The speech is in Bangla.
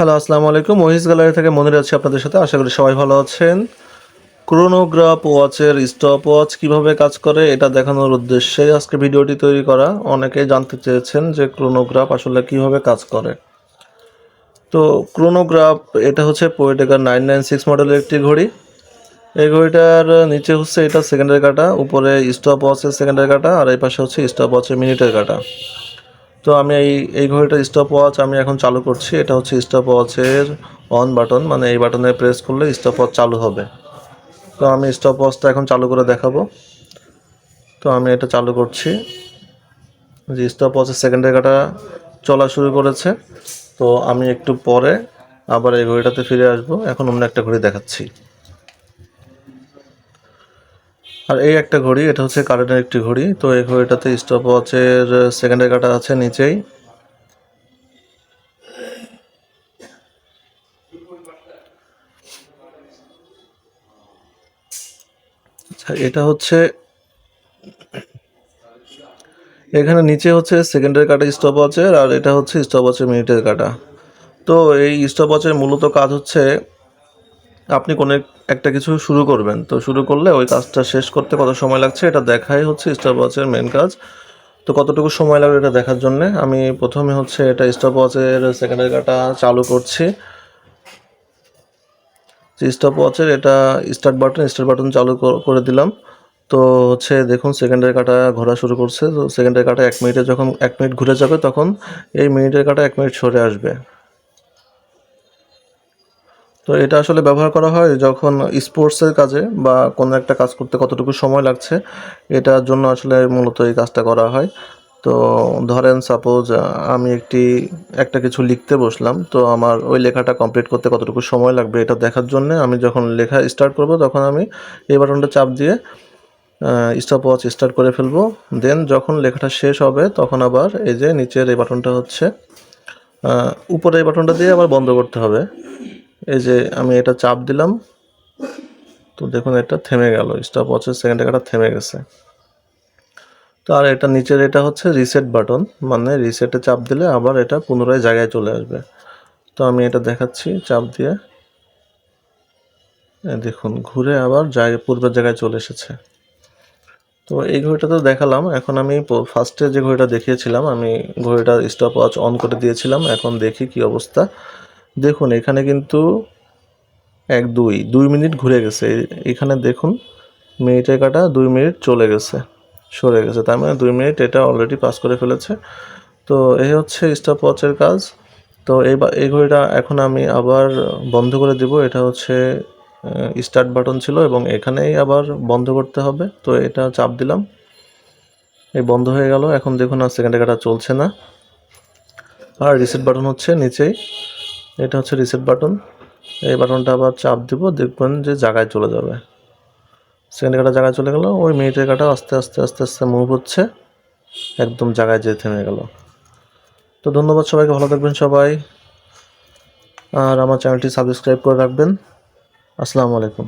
হ্যালো আসসালামু আলাইকুম। মহিষ গ্যালারি থেকে মনির আছি আপনাদের সাথে। আশা করি সবাই ভালো আছেন। ক্রোনোগ্রাফ ওয়াচের স্টপ ওয়াচ কীভাবে কাজ করে, এটা দেখানোর উদ্দেশ্যে আজকে ভিডিওটি তৈরি করা। অনেকেই জানতে চেয়েছেন যে ক্রোনোগ্রাফ আসলে কীভাবে কাজ করে। তো ক্রোনোগ্রাফ এটা হচ্ছে পোয়েটেকার নাইন নাইন সিক্স মডেলের একটি ঘড়ি। এই ঘড়িটার নিচে হচ্ছে এটা সেকেন্ডের কাটা, উপরে স্টপ ওয়াচের সেকেন্ডের কাটা, আর এই পাশে হচ্ছে স্টপ ওয়াচের মিনিটের কাটা। তো আমি এই এই ঘড়িটা স্টপ ওয়াচ আমি এখন চালু করছি। এটা হচ্ছে স্টপ ওয়াচের অন বাটন মানে এই বাটনে প্রেস করলে স্টপ ওয়াচ চালু হবে। তো আমি স্টপ ওয়াচটা এখন চালু করে দেখাবো। তো আমি এটা চালু করছি। যে স্টপ ওয়াচের সেকেন্ডের কাটা চলা শুরু করেছে। তো আমি একটু পরে আবার এই ঘড়িটাতে ফিরে আসব। এখন অন্য একটা ঘড়ি দেখাচ্ছি। আর এই একটা ঘড়ি, এটা হচ্ছে কারেন্টের একটি ঘড়ি। তো এই ঘড়িটাতে স্টপ ওয়াচের সেকেন্ডের কাটা আছে নিচেই। আচ্ছা এটা হচ্ছে, এখানে নিচে হচ্ছে সেকেন্ডের কাটা স্টপ ওয়াচের আর এটা হচ্ছে স্টপ ওয়াচের মিনিটের কাটা। তো এই স্টপ ওয়াচের মূলত কাজ হচ্ছে আপনি কোনো একটা কিছু শুরু করবেন। তো শুরু করলে ওই কাজটা শেষ করতে কত সময় লাগছে এটা দেখাই হচ্ছে স্টপ ওয়াচের মেন কাজ। তো কতটুকু সময় লাগবে এটা দেখার জন্য? আমি প্রথমে হচ্ছে এটা স্টপ ওয়াচের সেকেন্ডের কাটা চালু করছি। স্টপ ওয়াচের এটা স্টার্ট বাটন স্টার্ট বাটন চালু করে দিলাম। তো হচ্ছে দেখুন সেকেন্ডের কাটা ঘোরা শুরু করছে। তো সেকেন্ডের কাটা এক মিনিটে যখন এক মিনিট ঘুরে যাবে তখন এই মিনিটের কাটা এক মিনিট সরে আসবে। তো এটা আসলে ব্যবহার করা হয় যখন স্পোর্টসের কাজে বা কোনো একটা কাজ করতে কতটুকু সময় লাগছে, এটার জন্য আসলে মূলত এই কাজটা করা হয়। তো ধরেন সাপোজ আমি একটি, একটা কিছু লিখতে বসলাম, তো আমার ওই লেখাটা কমপ্লিট করতে কতটুকু সময় লাগবে এটা দেখার জন্য আমি যখন লেখা স্টার্ট করব তখন আমি এই বাটনটা চাপ দিয়ে স্টপ ওয়াচ স্টার্ট করে ফেলব। দেন যখন লেখাটা শেষ হবে তখন আবার এই যে নিচের এই বাটনটা হচ্ছে উপরে এই বাটনটা দিয়ে আবার বন্ধ করতে হবে। এই যে আমি এটা চাপ দিলাম, তো দেখুন এটা থেমে গেল স্টপ ওয়াচের সেকেন্ডে কাটা থেমে গেছে। তো আর এটা নিচের এটা হচ্ছে রিসেট বাটন মানে রিসেটে চাপ দিলে আবার এটা পুনরায় জায়গায় চলে আসবে। তো আমি এটা দেখাচ্ছি, চাপ দিয়ে। দেখুন, ঘুরে আবার জায়গা পূর্বের জায়গায় চলে এসেছে। তো এই ঘড়িটা তো দেখালাম, এখন আমি ফার্স্টে যে ঘড়িটা দেখিয়েছিলাম, আমি ঘড়িটা স্টপ ওয়াচ অন করে দিয়েছিলাম, এখন দেখি কি অবস্থা। দেখুন, এখানে কিন্তু এক, দুই দুই মিনিট ঘুরে গেছে। এখানে দেখুন, মিনিটের কাটা দুই মিনিট চলে গেছে, সরে গেছে। তার মানে দুই মিনিট এটা অলরেডি পাস করে ফেলেছে। তো এই হচ্ছে স্টপ ওয়াচের কাজ। তো এই এই ঘড়িটা এখন আমি আবার বন্ধ করে দিব। এটা হচ্ছে স্টার্ট বাটন ছিল এবং এখানেই আবার বন্ধ করতে হবে। তো এটা চাপ দিলাম। এই বন্ধ হয়ে গেল। এখন দেখুন আর সেকেন্ডে কাটা চলছে না। আর রিসেট বাটন হচ্ছে নিচেই। এটা হচ্ছে রিসেট বাটন এই বাটনটা আবার চাপ দিব, দেখবেন যে জায়গায় চলে যাবে। সেকেন্ড কাটা জায়গায় চলে গেল, ওই মিনিটের কাটা আস্তে আস্তে আস্তে আস্তে মুভ হচ্ছে, একদম জায়গায় যেয়ে থেমে গেল। তো ধন্যবাদ সবাইকে, ভালো থাকবেন সবাই। আর আমার চ্যানেলটি সাবস্ক্রাইব করে রাখবেন। আসসালামু আলাইকুম।